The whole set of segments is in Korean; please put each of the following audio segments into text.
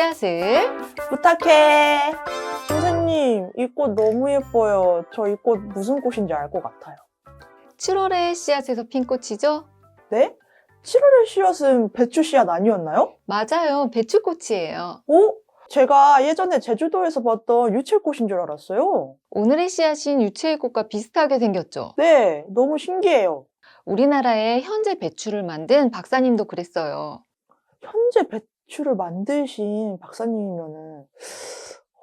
씨앗을 부탁해. 선생님, 이 꽃 너무 예뻐요. 저 이 꽃 무슨 꽃인지 알 것 같아요. 7월에 씨앗에서 핀 꽃이죠? 네? 7월의 씨앗은 배추 씨앗 아니었나요? 맞아요. 배추꽃이에요. 오? 제가 예전에 제주도에서 봤던 유채꽃인 줄 알았어요. 오늘의 씨앗인 유채꽃과 비슷하게 생겼죠? 네, 너무 신기해요. 우리나라에 현재 배추를 만든 박사님도 그랬어요. 현재 배추를 만드신 박사님이면은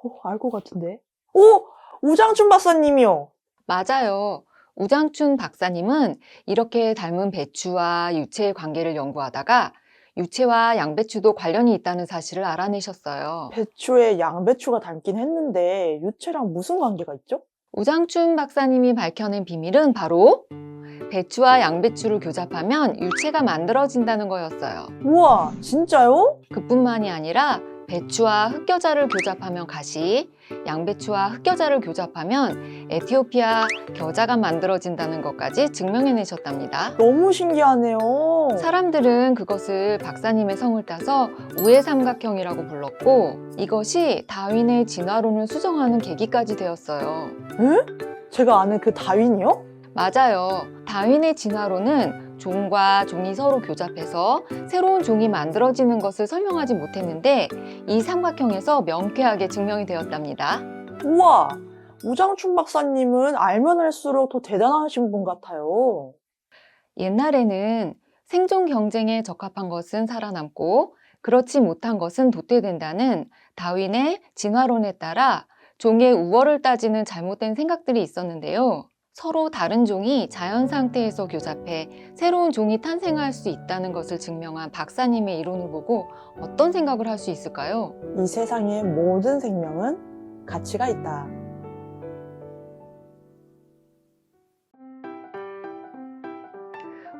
어, 알것 같은데. 오! 우장춘 박사님이요. 맞아요. 우장춘 박사님은 이렇게 닮은 배추와 유채의 관계를 연구하다가 유채와 양배추도 관련이 있다는 사실을 알아내셨어요. 배추에 양배추가 닮긴 했는데 유채랑 무슨 관계가 있죠? 우장춘 박사님이 밝혀낸 비밀은 바로 배추와 양배추를 교잡하면 유채가 만들어진다는 거였어요. 우와, 진짜요? 그뿐만이 아니라 배추와 흑겨자를 교잡하면 가시, 양배추와 흑겨자를 교잡하면 에티오피아 겨자가 만들어진다는 것까지 증명해내셨답니다. 너무 신기하네요. 사람들은 그것을 박사님의 성을 따서 우회 삼각형이라고 불렀고 이것이 다윈의 진화론을 수정하는 계기까지 되었어요. 에? 제가 아는 그 다윈이요? 맞아요. 다윈의 진화론은 종과 종이 서로 교잡해서 새로운 종이 만들어지는 것을 설명하지 못했는데 이 삼각형에서 명쾌하게 증명이 되었답니다. 우와, 우장춘 박사님은 알면 할수록 더 대단하신 분 같아요. 옛날에는 생존 경쟁에 적합한 것은 살아남고 그렇지 못한 것은 도태된다는 다윈의 진화론에 따라 종의 우월을 따지는 잘못된 생각들이 있었는데요. 서로 다른 종이 자연 상태에서 교잡해 새로운 종이 탄생할 수 있다는 것을 증명한 박사님의 이론을 보고 어떤 생각을 할 수 있을까요? 이 세상의 모든 생명은 가치가 있다.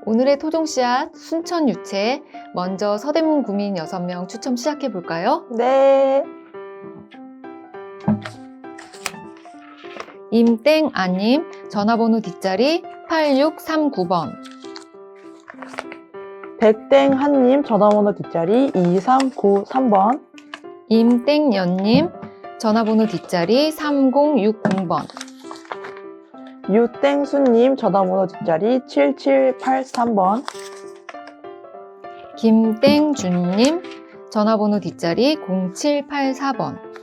오늘의 토종 씨앗 순천 유채 먼저 서대문 구민 6명 추첨 시작해 볼까요? 네. 임땡 아님 전화번호 뒷자리 8639번 백땡 한님 전화번호 뒷자리 2393번. 임땡 연님 전화번호 뒷자리 3060번 유땡수님 전화번호 뒷자리 7783번. 김땡준님 전화번호 뒷자리 0784번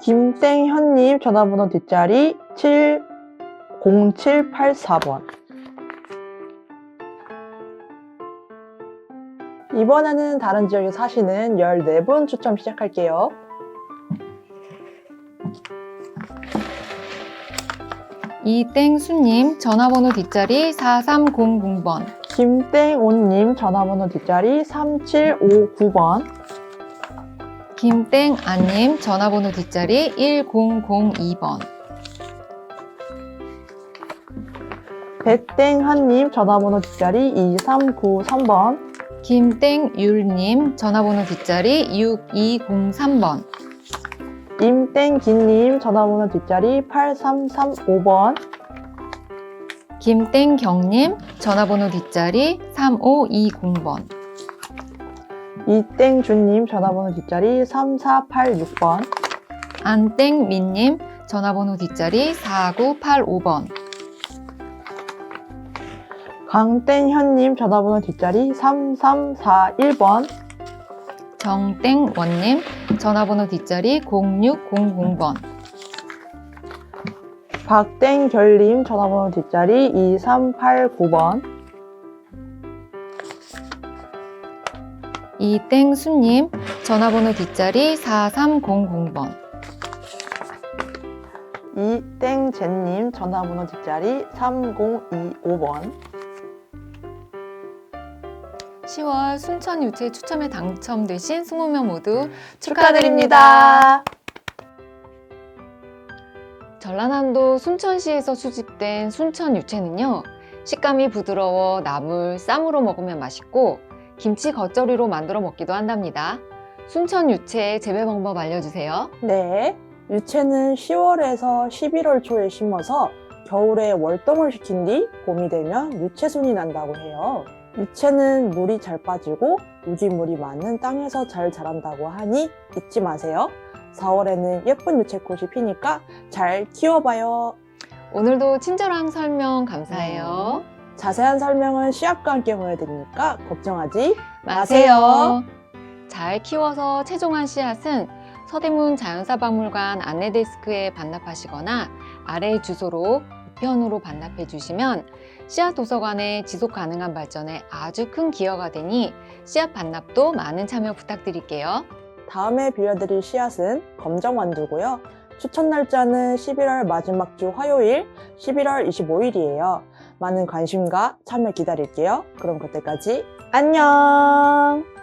김땡현님 전화번호 뒷자리 70784번. 이번에는 다른 지역에 사시는 14분 추첨 시작할게요. 이땡수님 전화번호 뒷자리 4300번 김땡온님 전화번호 뒷자리 3759번. 김땡 아님 전화번호 뒷자리 1002번 백땡한님 전화번호 뒷자리 2393번. 김땡율님 전화번호 뒷자리 6203번 임땡기님 전화번호 뒷자리 8335번. 김땡경님 전화번호 뒷자리 3520번 이땡준님 전화번호 뒷자리 3486번. 안땡민님 전화번호 뒷자리 4985번 강땡현님 전화번호 뒷자리 3341번. 정땡원님 전화번호 뒷자리 0600번 박땡결님 전화번호 뒷자리 2389번. 이땡수님 전화번호 뒷자리 4300번 이땡제님 전화번호 뒷자리 3025번. 10월 순천 유채 추첨에 당첨되신 20명 모두 축하드립니다. 전라남도 순천시에서 수집된 순천 유채는요 식감이 부드러워 나물, 쌈으로 먹으면 맛있고 김치 겉절이로 만들어 먹기도 한답니다. 순천 유채 재배 방법 알려주세요. 네. 유채는 10월에서 11월 초에 심어서 겨울에 월동을 시킨 뒤 봄이 되면 유채순이 난다고 해요. 무채는 물이 잘 빠지고 유기물이 많은 땅에서 잘 자란다고 하니 잊지 마세요. 4월에는 예쁜 유채꽃이 피니까 잘 키워봐요. 오늘도 친절한 설명 감사해요. 자세한 설명은 씨앗과 함께 보여드리니까 걱정하지 마세요. 잘 키워서 최종한 씨앗은 서대문 자연사박물관 안내데스크에 반납하시거나 아래 주소로 우편으로 반납해 주시면 씨앗 도서관의 지속 가능한 발전에 아주 큰 기여가 되니 씨앗 반납도 많은 참여 부탁드릴게요. 다음에 빌려드릴 씨앗은 검정완두고요. 추천 날짜는 11월 마지막 주 화요일 11월 25일이에요. 많은 관심과 참여 기다릴게요. 그럼 그때까지 안녕!